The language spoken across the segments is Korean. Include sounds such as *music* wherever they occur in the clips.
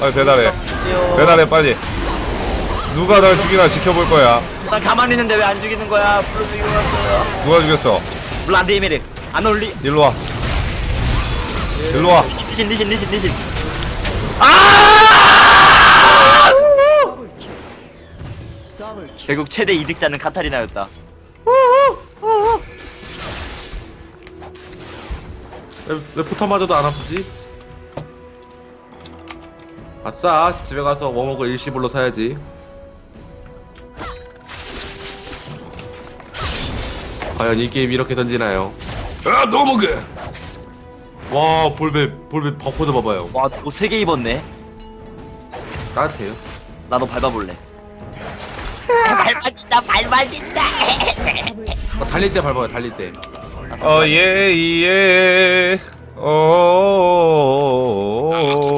빨리 배달해 배달해 빨리 누가 널 죽이나 지켜볼 거야 나 가만히 있는데 왜 안 죽이는 거야? 불러 죽이고 갔어요. 누가 죽였어 블라디미르 안 올리. 일로 와 일로 와 리신 리신 리신 리신. 아! 결국 최대 이득자는 카타리나였다. 왜, 왜 포탄 맞아도 안 아프지? 아싸 집에 가서 워머그 일시불로 사야지 과연 이 게임 이렇게 던지나요? 아 너머그 와 볼배 볼배 버코드 봐봐요 와, 옷 세 개 입었네. 따뜻해요 나도 밟아볼래. 밟아진다, 밟아진다. 어, 달릴 때 밟아요 달릴 때 어예예 어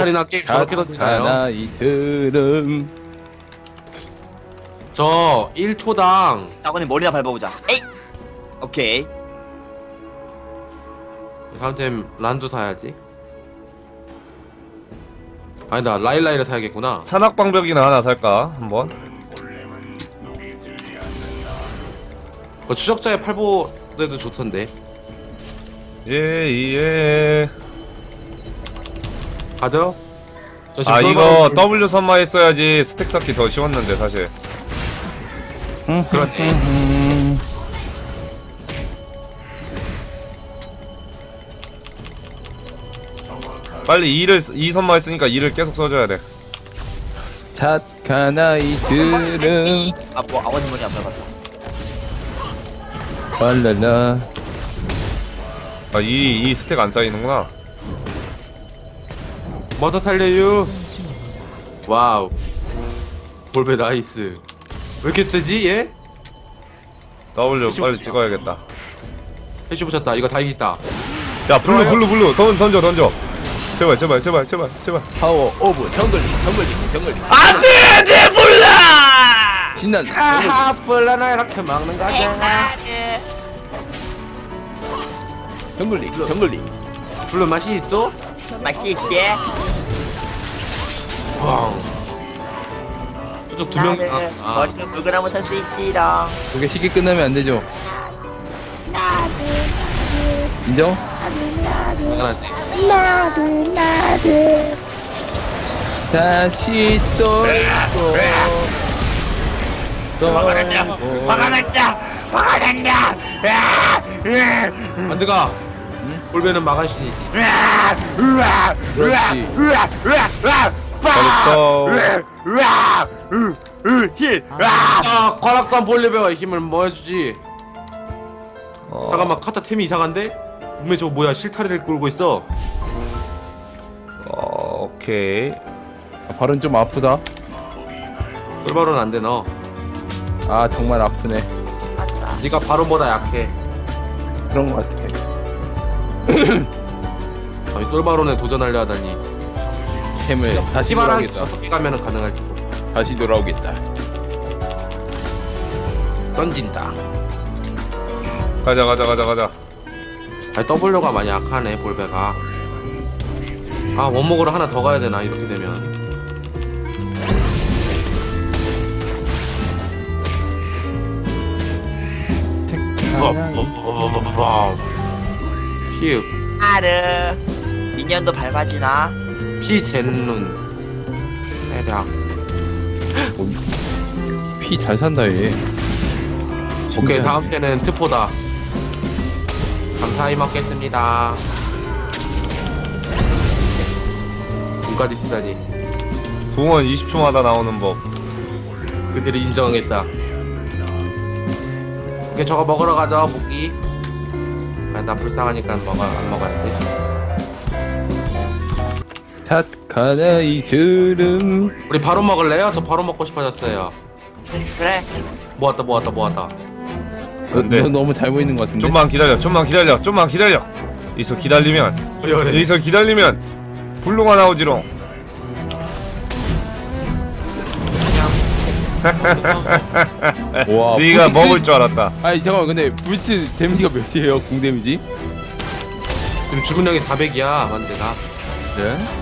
스타리나 게임 저렇게 던지나요? 하나 이틀음 저 1초당 아버님 머리나 밟아보자. 에이. 오케이. 다음템 란두 사야지 아니다 라일라이를 사야겠구나 산악방벽이나 하나 살까 한번 그 추적자의 팔보에도 좋던데 예예 가죠? 저 지금 아 이거 솔바로- W 선마 했어야지 스택 쌓기 더 쉬웠는데 사실. 그렇네. 빨리 2를 2 선마 했으니까 2를 계속 써줘야 돼. 착한 아이들은 아, 뭐 아버님 머리 안 밟았다. 발랄라. 아 이 이 스택 안 쌓이는구나 머터 살려요. 와우. 볼베 나이스. 왜 이렇게 세지 얘? W 빨리 찍어야겠다. 해시 붙였다. 이거 다이 있다. 야 블루 블루 블루. 던, 던져 던져. 제발 제발 제발 제발 제발. 파워 오브 정글링 정글링 정글링 안돼, 내 불라. 신난 하하 플라나 이렇게 막는 거잖아 정글링 정글링 블루 맛이 있어? 맛있지? 왕 저쪽 두명 나는 아, 머리는 물그나무 살수 있지롱. 그게 쉽게 끝나면 안 되죠? 인정? 당연하지. 다시 난다. 아! 안드가. 볼베는 마간신이지. 으아! 으아! 그렇지. 으아! 으아! 으아! 벌써 으아! 으! 으! 힐! 으아! 아 관악산 볼레베가 힘을 뭐 해주지 어, 잠깐만 카타 템이 이상한데? 분명 저거 뭐야 실타리를 끌고 있어 어, 오케이 발은 좀 아프다 솔바로는 안 돼 너 아 정말 아프네 네가 바론보다 약해 그런 거 같아 아니 솔바론에 도전하려 하다니 템을 다시 돌아오겠다. 다섯 개 가면은 가능할지도 다시 돌아오겠다. 던진다. 가자 가자 가자 가자. 아니 W가 많이 약하네 볼베가. 아 원목으로 하나 더 가야 되나 이렇게 되면. 피읍. 아르. 미니언도 밟아지나? 피젠룬 대략 피 잘 산다 얘. 오케이 신기하네. 다음 편은 트포다. 감사히 먹겠습니다. 돈까지 쓰다니. 궁원 20초마다 나오는 법. 그들이 인정하겠다. 오케이 저거 먹으러 가자 고기. 아, 나 불쌍하니까 먹어 안 먹어야지 착한 아이들은 우리 바로 먹을래요? 저 바로 먹고 싶어졌어요 그래. 모았다 모았다 모았다 너, 네. 너 너무 잘 보이는 것 같은데 좀만 기다려 좀만 기다려 좀만 기다려 여기서 기다리면 여기서 기다리면 블루가 나오지롱 와 *laughs* 네가 불치- 먹을 줄 알았다 아니 잠깐만 근데 불치 데미지가 몇이에요 궁 데미지? 지금 주문량이 400이야 만대가 네?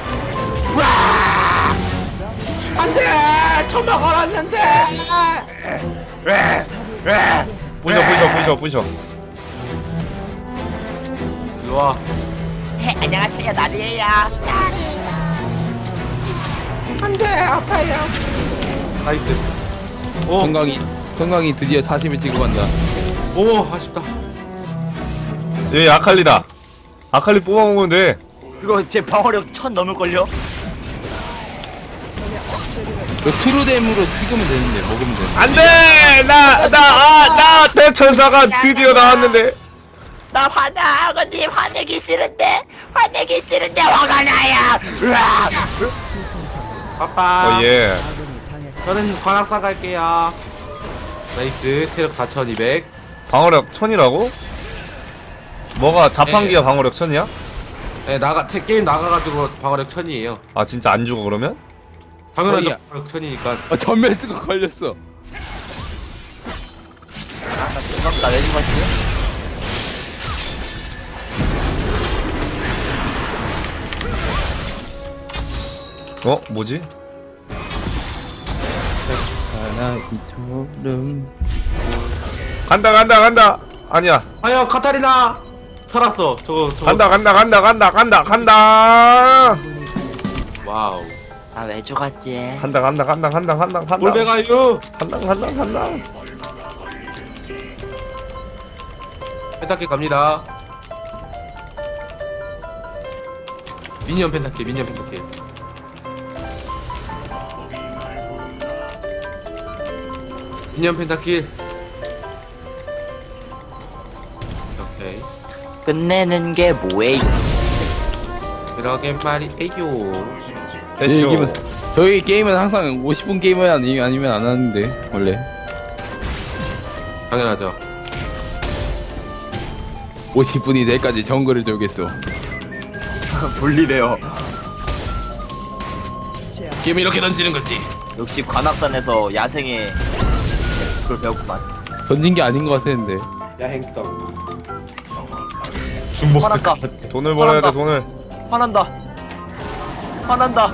아! 안돼! 처마 걸었는데! 부셔 부셔 부셔 부셔. 일로와. 안녕하세요 나리에야 안돼 아파요. 나이트. 오! 건강이 건강이 드디어 40을 찍고 간다. 오 아쉽다. 여기 아칼리다. 아칼리 뽑아먹으면 돼. 이거 제 방어력 천 넘을걸요? 그 트루뎀으로 튀기면 되는데 먹으면 되는데. 안돼! 나, 나, 아, 나 대천사가 드디어 나왔는데. 나 화나 아버님. 화내기 싫은데? 화내기 싫은데 화가 나요. 으아! 빠빠. 어예. 저는 관악산 갈게요. 나이스. 체력 4200 방어력 1000이라고? 뭐가 자판기가 네. 방어력 1000이야? 네, 나가 게임 나가가지고 방어력 1000이에요. 아 진짜 안 죽어 그러면? 당연하죠. 천이니까. 아-, 아, 전멸 쓰고 걸렸어. 아, 죽었다 왜 죽었지? 어? 뭐지? 간다 간다 간다 아니야 아야 카타리나 살았어. 저거 저거. 간다 간다 간다 간다 간다 간다 와우. 아 외주 갔지? 한당 한당 한당 한당 한당 한당 골배가유! 한당 한당 한당 펜타킬 갑니다. 미니언 펜타킬 미니언 펜타킬. 미니언 펜타킬. 오케이. 끝내는 게 뭐예요? 그러게 말이에요. 예, 됐쇼. 저희 게임은 항상 50분 게임은 아니, 아니면 안 하는데 원래 당연하죠. 50분이 될까지 정글을 돌겠어 불리래요. 게임 이렇게 던지는 거지. 역시 관악산에서 야생에 그걸 배웠구만. 던진 게 아닌 것 같았는데 야행성. 중복스 *laughs* 돈을 벌어야 돼 돈을. 화난다. 화난다.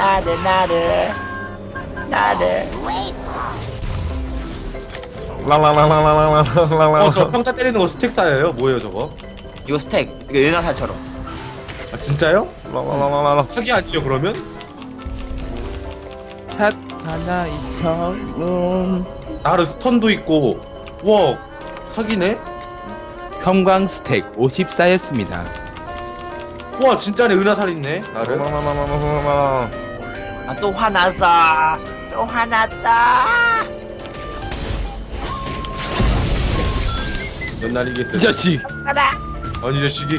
나를 나를 나를 어저 평타 때리는 거 스택 쌓여요? 뭐예요 저거? 이거 스택 이거 은하살처럼 아 진짜요? 랄랄랄랄랄 사기 아니에요 그러면? 샷 하나 이평은 나르 스턴도 있고 와 사기네? 섬광 스택 50 쌓였습니다. 와 진짜네 은하살 있네 나르 랄랄랄랄랄랄랄 아 또 화났어 또 화났다. 몇 날이겠어 이 자식. 가라. 아니 이 자식이.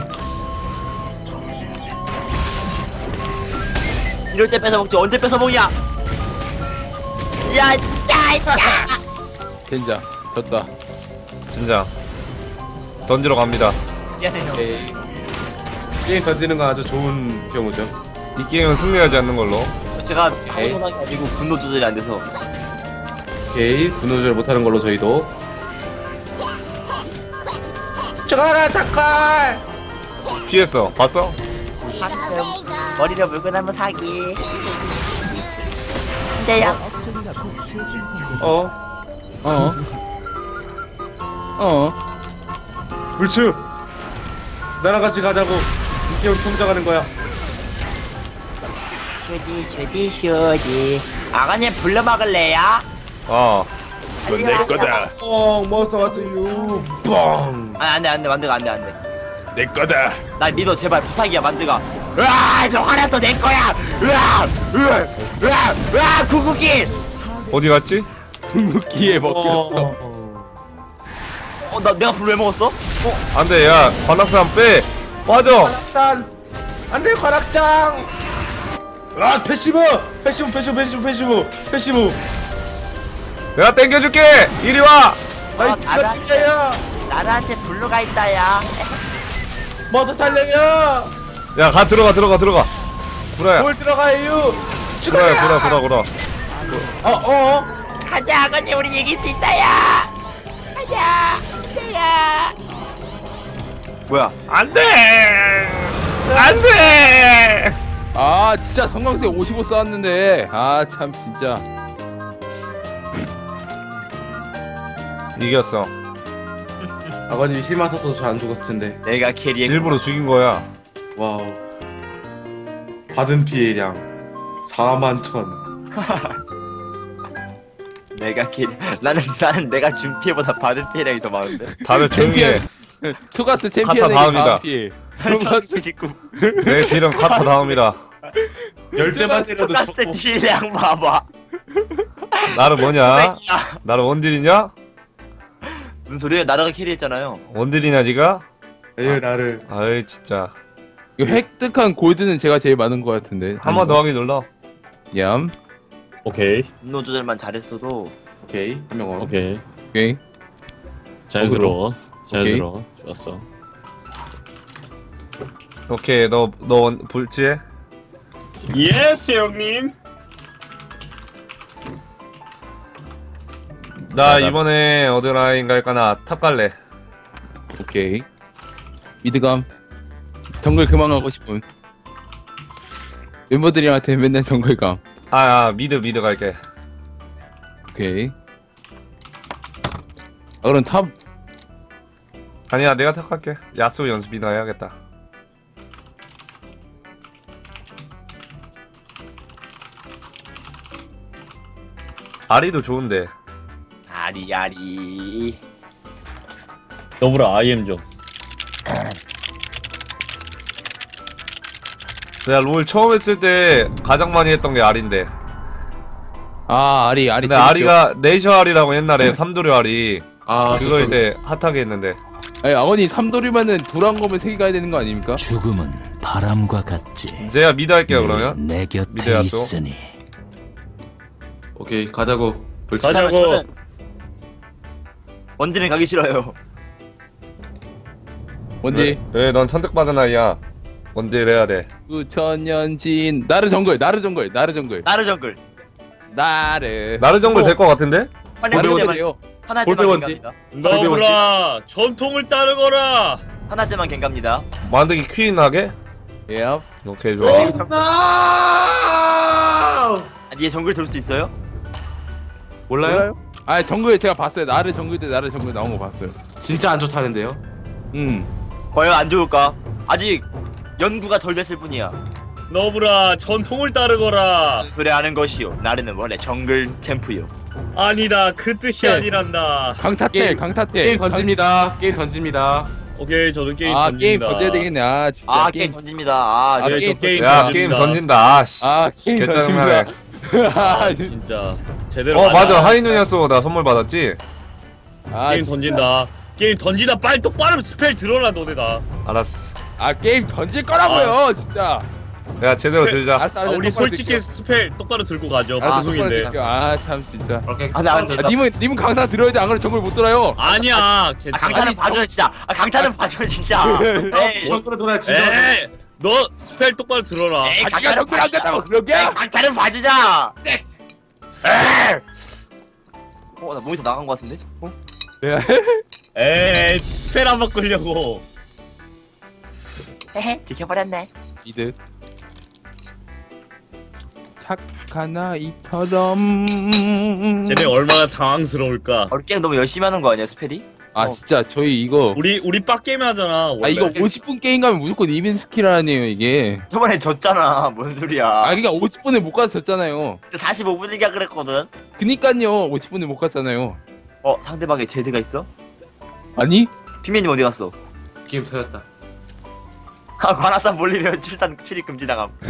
이럴 때 뺏어 먹지. 언제 뺏어 먹냐? 야 야 야. 젠장 졌다. 진짜. 던지러 갑니다. 미안해요. 오케이 게임 던지는 건 아주 좋은 경우죠. 이 게임은 승리하지 않는 걸로 제가 에이. 타고난게 아니고 분노 조절이 안 돼서. 오케이. 분노 조절 못하는 걸로 저희도. 저가라 잠깐! 피했어. 봤어? 머리를 물고 나면 사기. 근데요 어? 어. 어. 불추! 나랑 같이 가자고. 이 게임 통장하는 거야 슈디 슈디 슈디. 아가님 불러 먹을래요? 어. 내 거다. 뻥 먹었어 왔어요. 뻥. 아 안돼 안돼 만드가 안돼 안돼. 내 거다. 날 믿어 제발. 부탁이야 만드가 으아 저 화났어 내 거야. 으아 으아 으아 으아 구구기 어디 갔지? 궁극기에 먹혔어. 어 나 내가 불 왜 먹었어? 어 안돼 야. 관악산 빼. 빠져. 관악산. 안돼 관악장 아 패시브! 패시브 패시브 패시브 패시브 패시브. 내가 땡겨줄게! 이리 와! 나이스 나라- 진짜야. 나라한테 불러가 있다야. 머서 살려요 야. 가 들어가 들어가 들어가. 구라야. 뭘 들어가요 구라야 구라 구라 구라 어어? 가자 아가님 우리 이길 수 있다야. 가자 있다야 뭐야? 안돼! 안돼 아 진짜 성광세 55 쌓았는데. 아 참 진짜. 이겼어. 아버님이 실만 썼어도 저안 죽었을 텐데. 내가 캐리했 일부러 죽인 거야. 와우. 받은 피해량 4만 천. *laughs* 내가 캐리. 나는 나는 내가 준 피해보다 받은 피해량이 더 많은데? 다들 조용히 해 *laughs* 투가스 카타 챔피언에게 다음이다. 다음 *laughs* 투가스 19 내 딜은 카타 다음이다. 열 *laughs* 대만 때려도 적고. 딜량 봐봐. 나를 뭐냐? 야 나를 원딜이냐? 무슨 소리야 나다가 캐리했잖아요. 원딜이냐 니가? 에휴 나를. 아이 진짜. 이거 획득한 골드는 제가 제일 많은 것 같은데. 한 번 더 하기 눌러. 얌. 오케이. 분노 조절만 잘했어도. 오케이. 한명 어. 오케이. 오케이. 자연스러워. 자연스러워. 좋았어. 오케이 너너 불지해? 예스 형님. 나 나- 이번에 어드 라인 갈까 나 탑 갈래. 오케이. 미드감. 정글 그만 가고 싶은 멤버들이한테 맨날 정글감. 아, 아 미드 미드 갈게. 오케이. 아 그럼 탑 아니야 내가 탑 갈게. 야수 연습이나 해야겠다. 아리도 좋은데. 아리아리. 너브라 IM 좀. 내가 롤 처음 했을 때 가장 많이 했던 게 아리인데. 아 아리 아리 근데 재밌죠? 아리가 네이처 아리라고 옛날에 삼도류 아리 아 그거 이제 핫하게 했는데 아니 아버님 삼돌이면은 돌아온 거면 세개 가야 되는 거 아닙니까? 죽음은 바람과 같지. 제가 미드 할게요 그러면. 내 곁에 미드야수. 있으니. 오케이 가자고. 불치 가자고. 저는 원딜은 가기 싫어요. 뭔지 왜넌 선택받은 아이야. 원딜 해야 돼. 수천 년진 나르 정글 나르 정글 나르 정글. 나르 정글. 나르. 나르 정글 될 것 같은데? 화날 나르 때만 정글이요 골배원디? 갱갑니다 너브라 전통을 따르거라. 때만 갱갑니다 만들기 퀸 하게? 예 오케이 좋아 아, 니에 정글 돌 수 있어요? 몰라요? 아 정글 제가 봤어요 나르 정글 때 나르 정글 나온 거 봤어요 진짜 안 좋다는데요? 음 과연 안 좋을까? 아직 연구가 덜 됐을 뿐이야 너브라 전통을 따르거라. 무슨 소리 하는 것이요 나르는 원래 정글 챔프요 아니다 그 뜻이 네. 아니란다. 강타텔 게임- 강타텔 게임 던집니다 게임 던집니다 오케이 저도 게임 아 던진다. 게임 던져야 되겠네 아 진짜 아 게임 던집니다 아, 아, 저- 네, 게임 저 게임 야 던집니다. 게임 던진다 아씨 아 게임 개짜증나네 던집니다 아 아, 진짜 제대로. 어. 맞아 하이누냐스 나 선물 받았지? 아, 게임 진짜. 던진다. 게임 던지다 빨리 똑바로 스펠 들어라 너네 다. 알았어 아 게임 던질 거라고요 진짜 야 제대로 들자 알았어 아, 알았어 우리 똑바로 솔직히 들게요. 스펠 똑바로 들고 가죠. 알았어, 방송인데. 똑바로 들게요. 아, 참 진짜. 오케이 아, 나- 아, 아, 님은 님은 강사 들어야 돼. 안 그러면 정글 못 돌아요. 아니야. 아 괜찮아. 강타는 아니, 봐줘 진짜 아 강타는 봐줘 진짜 에이 정글로 돌아 진짜 에이, 너 스펠 똑바로 들어라. 에이, 자기가 정글 안 된다고 그런 게? 에이, 강타는 봐주자 에이 어 나 몸이 다 나간 거 같은데? 어? 에이, 스펠 안 바꾸려고. 헤헤 들켜버렸네 이드. 착한 아이처럼. 쟤네 얼마나 당황스러울까. 어, 게임 너무 열심히 하는 거 아니야 스펠이? 아 진짜 저희 이거 우리 우리 빡게임 하잖아 원래 아 이거 50분 게임 가면 무조건 이벤 스킬 하네요 이게 저번에 졌잖아 *laughs* 뭔 소리야 아 그니까 50분에 못 가서 졌잖아요 그때 45분이가 그랬거든 그니까요 50분에 못 갔잖아요 어 상대방에 제드가 있어? 아니? 피메님 어디 갔어? 게임 터졌다. 아 관악산 몰리면 *laughs* 출산 출입 금지 당함 *laughs*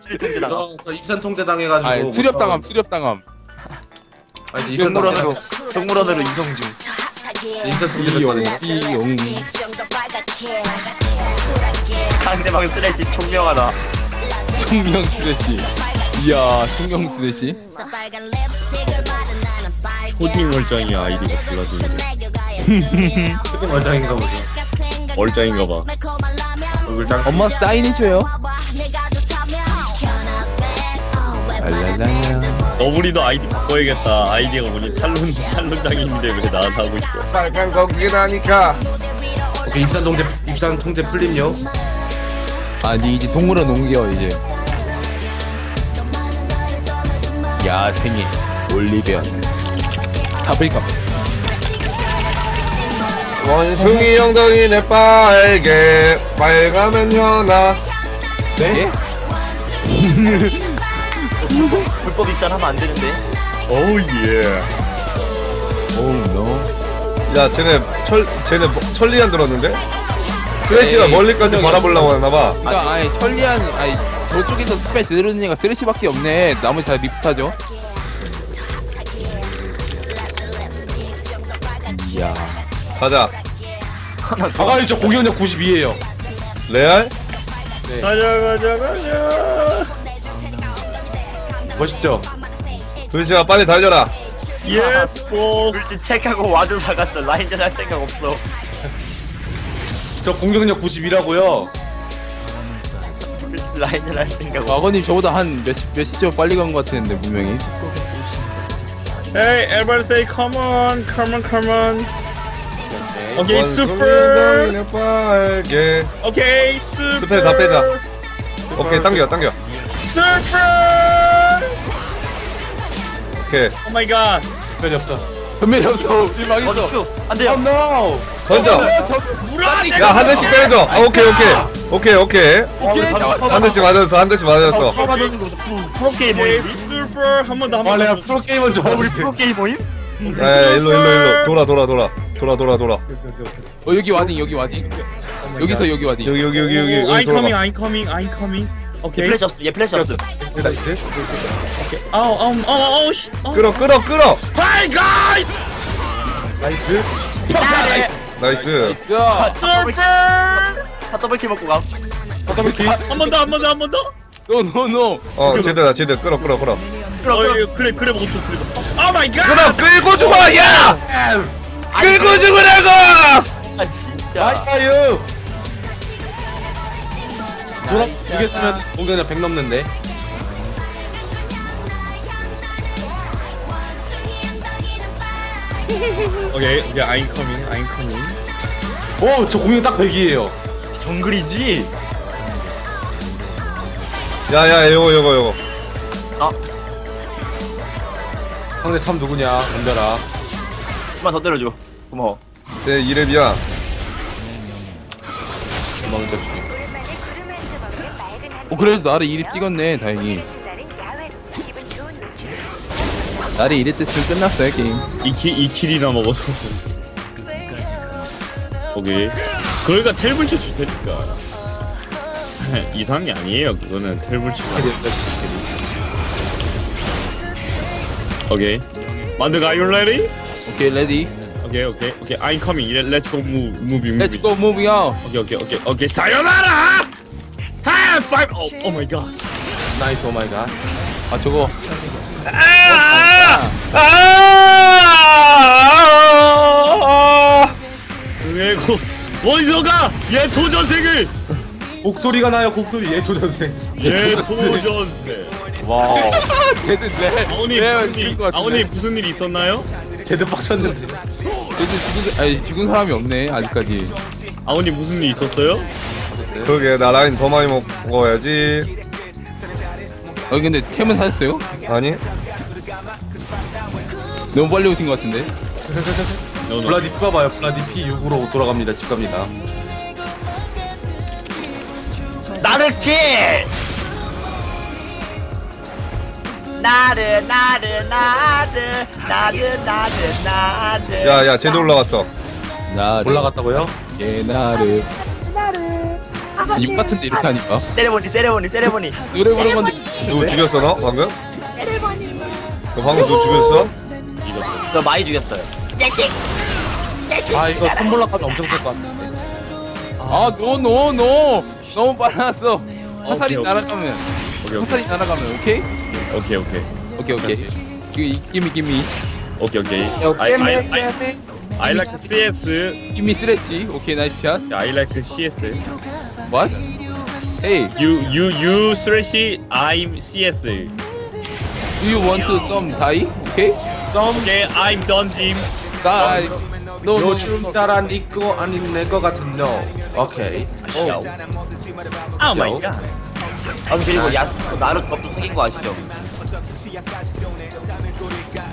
출입 금지 당함 저, 저 입산 통제 당해가지고. 아 수렵당함 수렵당함. 아 이제 입산 통제. 동물원으로 동물원으로 이송 중. 입산 통제. 띠용. 상대방 쓰레쉬 총명하다. 총명 스레시 이야 총명 스레시 초딩 얼짱이 아이디가 불러주는데. 초딩 얼짱인가 보죠. 얼짱인가 봐 얼굴 짱. 엄마 사인해줘요. 랄랄랄라 너구리도 아이디 바꿔야겠다. 아이디가 뭐니 탈론 탈론장인데 왜 나한테 하고 있어? 빨간 거기라니까. 오케이, 입산 통제 입산 통제 풀림요. 아니 이제 동물원 옮겨 이제. 야생의 올리비언 가브리카 원숭이 엉덩이 내 빨개. 빨가면 현아 네? 불법 입산하면 안 되는데. 오우 예. 오우 노야 쟤네 철 쟤네 뭐- 천리안 들었는데? 스레시가 에이, 멀리까지 바라보려고 하나봐. 그니까 아니. 천리안 아니 저쪽에서 스페 제대로 되는 애가 쓰레쉬밖에 없네. 나머지 다 리프타죠. 이야 가자. 아가리 저 공격력 92예요. 레알? 가자 가자 가자. 멋있죠? 도시가 빨리 달려라. 예스 보스 불씨 책하고 와드 사갔어. 라인전 할 생각 없어. 저 공격력 92라고요. 불씨 라인전 할 생각 없어. 아버님 저보다 한 몇십 몇십 초 빨리 간 것 같았는데 분명히. Hey everybody say come on come on come on. 오케이 원숭이 슈퍼. 엉덩이 내 빨개. 오케이 슈퍼. 스펠 다 빼자. 오케이 당겨 당겨. 슈퍼. 오케이. 오 마이 갓 별이 없어. 전멸이 없어. 일 망했어. 어딨어 안돼요. No. 던져. 물아 야한 대씩 때려줘 아 오케이 오케이. 오케이 오케이. 한 대씩 맞았어 한 대씩 맞았어 어 프로, 프로게이머임? 슈퍼. 한번더 아 한번 내가 더 프로 게이머 좀어 우리 프로게이머임? 에 일로 일로 일로. 돌아 돌아 돌아 돌아 돌아 돌아. 어 여기 와딩 여기 와딩. 여기서 여기 와딩. 여기 여기 여기 여기 아이 여기 커밍 아이 커밍 얘 오케이 플래시 없음 얘 플래시 없음. 아우 아우 아우 아우 씨 끌어 끌어 끌어. 하이 가이스. 나이스. 야 슈퍼 다 더블킬 먹고 감 한번 더 한 번 더 한 번 더? 노노노 어 제대다 제대 끌어 끌어 끌어. 어, 예, 그래 그래 먹었어 그래. 오 마이 갓 끌어 끌고 죽어 야 끌고 죽으라고 아 진짜 아유. 두개 쓰면 공격력 100 넘는데. 오케이 오케이 아이 커밍 아이 커밍 오, 저 공격 딱 100이에요. 정글이지? 야야 요거 요거 요거 상대 탐 누구냐? 덤벼라. 좀만 더 때려줘 고마워. 제 이름이야. 도망쳐 죽이. 어 그래도 나를 2립 찍었네 다행히. 나를 2립 됐으면 끝났어요 게임. 이킬 2킬이나 먹어서. 오케이 그러니까 텔불치 줄 테니까. *laughs* 이상이 아니에요 그거는. 텔불치 오케이. 만드가 you ready? 오케이 레디 오케이 오케이 오케이 I'm coming let's go move 아웃 오케이 오케이 오케이 오케이 사요나라 하이 파이브 오, 오 마이 갓 나이스 오 마이 갓. 아 저거 아 *laughs* 있었나요? 제드 빡쳤는 데. 걔들 죽은 아니 죽은 사람이 없네 아직까지 아오님 무슨 일 있었어요? 그러게 나 라인 더 많이 먹어야지 어 근데 템은 하셨어요? 아니 너무 빨리 오신 것 같은데 노노. 블라디 피 봐봐요. 블라디 피 6으로 돌아갑니다. 집 갑니다. 나를 킬! 나르 나르 나르 나르 나르 나르 야야 쟤도 올라갔어. 나 올라갔다고요? 옛날에 님 같은데 이렇게 하니까. 세레모니 세레모니 세레모니. 노래 부른 건데. 누구 죽였어 너 방금? 너 방금 누구 죽였어? 저 많이 죽였어요. 내식. 내식. 아 이거 텀블러까지 엄청 셀것 같은데. 아노노노. 너무 빨랐어 화살이 오케이, 오케이. 날아가면. 오케이 오케이. 화살이 날아가면 오케이 오케이 오케이 오케이 오케이 그 기미 기미 오케이 오케이. I, I, I, I like CS. 기미 스레치 오케이 나이스 샷 I like CS. what hey You you you slash I'm CS. do you want to some die okay Okay, I'm done, Jim. die no no 요즘 따라 니꺼 아닌 내거 같은 너. 오케이. Oh my god. 아 그리고 야 나루 접도 생긴 거 아시죠?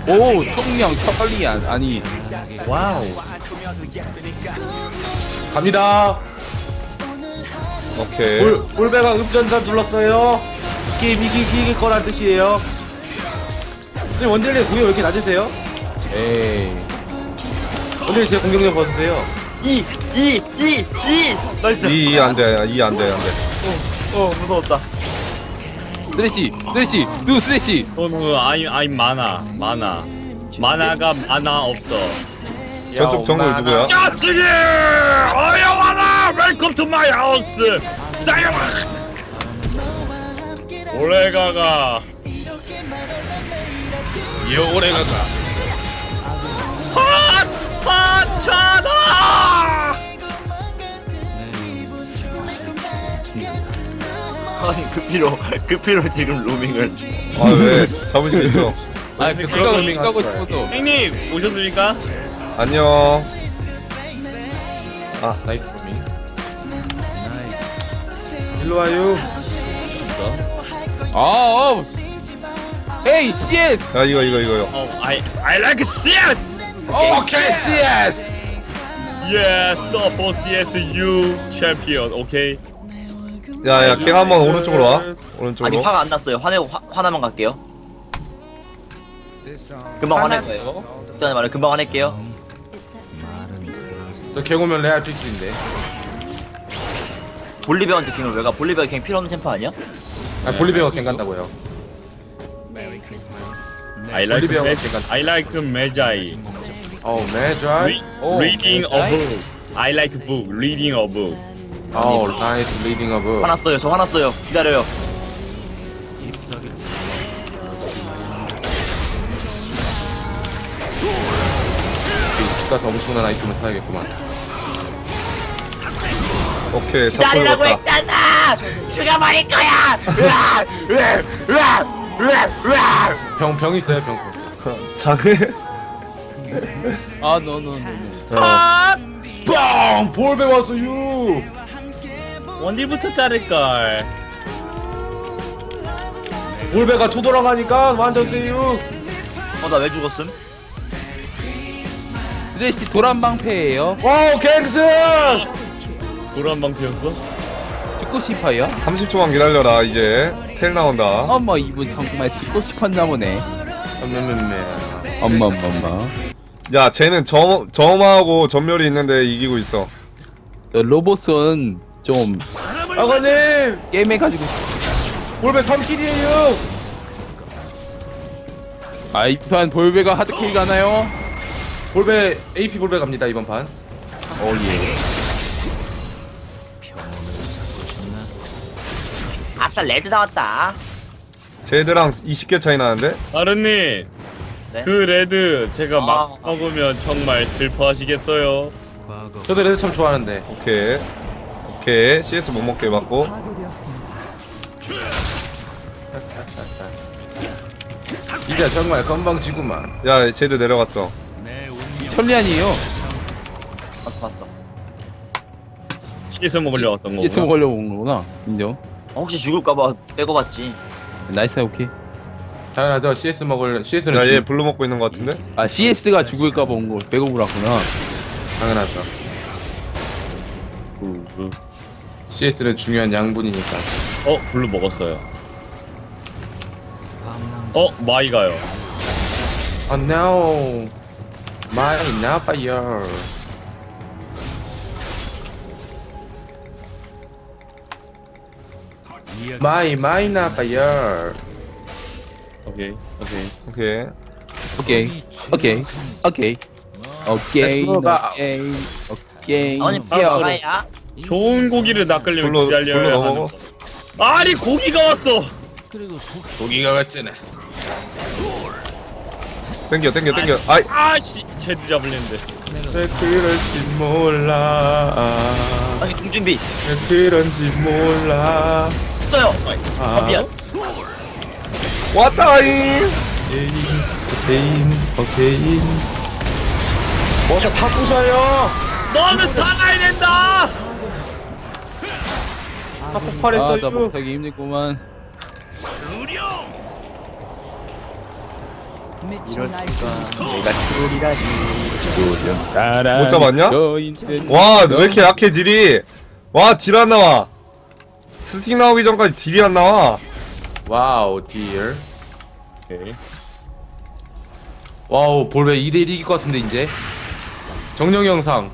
오 총량 처벌리 안 아니 와우. 갑니다. 오케이 볼 볼배가 읍전사 눌렀어요. 게임 이기 이길 거란 뜻이에요. 선생님 원딜님 공격 왜 이렇게 낮으세요? 에이 원딜 제 공격력 벗으세요. 2 2 2 2 나이스 이 안돼 이 안돼 안돼 어 무서웠다 스레시 스레시 누 스레시 너는 I'm I'm 만화 만화. 만화가 만화 없어. 저쪽 정글 누구야? 자식이! 어여 와라 웰컴 투 마이 하우스 사이마 올해가가. 이 올해가가. 핫 하차다 아니 급히로 급히로 지금 로밍을 아 왜 잡을 수 있어 아그 그런 의미가 가고 싶어서 형님 오셨습니까? 안녕 나이스 로밍. 일로 와요. 아 어. 헤이 CS 야 이거 이거 이거 어, I I like CS. 오케이 CS. Yes, support CS you champion. 오 야야 갱 한번 오른쪽으로 와 아니 오른쪽으로 화가 안 났어요 화내고 화, 화나면 갈게요 금방 화낼 거예요 일단 말해 금방 화낼게요 저 개고면 레알 필수인데. 볼리베어한테 갱을 왜 가 볼리베어 갱 필요 없는 챔프 아니야? 아 볼리베어가 갱 간다고요. I like Magi. 제가- I like Magi. 어 매드라이. Re- reading a book. I like book. Reading a book. 어 나이스 리딩 어브. 화났어요 저 화났어요 기다려요 집 가서 엄청난 아이템을 사야겠구만. 오케이 잡고 기다리라고 했잖아 죽여버릴 거야 으아! 으아! 으아! 으아! 으아! 병 병 있어요 병. 장애 아 노노노노 어. 빵 볼배 왔어요. 원딜부터 자를 걸. 볼배가 투 돌아가니까 완전 세요. 어나 왜 죽었음? 스레시 도란방패예요 와우 갱스. 도란 방패였어? 찍고 싶어요 30초만 기다려라 이제 텔 나온다 어머 이분 정말 찍고 싶었나 보네. 엄마 엄마 엄마 야 쟤는 점, 점하고 전멸이 있는데 이기고 있어 저 로봇은 좀 아버님 게임해 가지고 볼배 3킬이에요. 아 이판 볼베가 하드킬 가나요? 볼배 AP 볼배 갑니다 이번 판. 아싸 레드 나왔다 쟤들랑 20개 차이 나는데? 아르님. 네? 그 레드 제가 막 아. 먹으면 정말 슬퍼하시겠어요. 저도 레드 참 좋아하는데. 오케이 오케이 CS 못 먹게 해봤고 이제 정말 건방지구만. 야 쟤들 내려갔어 천리안이에요 봤어 봤어 CS 먹으려 왔던 CS 거구나. 먹으려고 온 거구나 인정 어, 혹시 죽을까봐 빼고 봤지 나이스 오케이 당연하죠. CS 먹을 CS는 야얘 블루 먹고 있는 것 같은데? 아 CS가 죽을까봐 온거 백업을 왔구나 당연하죠. 블루. CS는 중요한 양분이니까. 어 블루 먹었어요. 어 마이가요. Oh no. My 나빠요. 마이 마이 나빠요. 오케이 오케이. 오케이 오케이 오케이 오케이 오케이 out. 오케이 오케이 아니 야, 뭐야? 좋은 고기를 낚으려면 블루 기다려야 하는 넘어가 거. 아니 고기가 왔어. 고기가 같잖아. 땡겨 땡겨 땡겨 아이 아씨 제드 잡을랬는데. 왜 그럴지 몰라. 아니 궁준비 왜 그런지 몰라. 써요. 아, 아 미안. 왔다잉 오케인, 오케인, 오케인. 어서 다 부셔요. 너는 살아야 된다. 다 아나 폭발했어요. 못하기 힘들구만 못 잡았냐? 와왜 이렇게 약해 딜이 와 딜 안 나와 스틱 나오기 전까지 딜이 안 나와 와우, 디얼. 오케이. 와우, 볼베 2대1 이길 것 같은데, 이제. 정령 영상.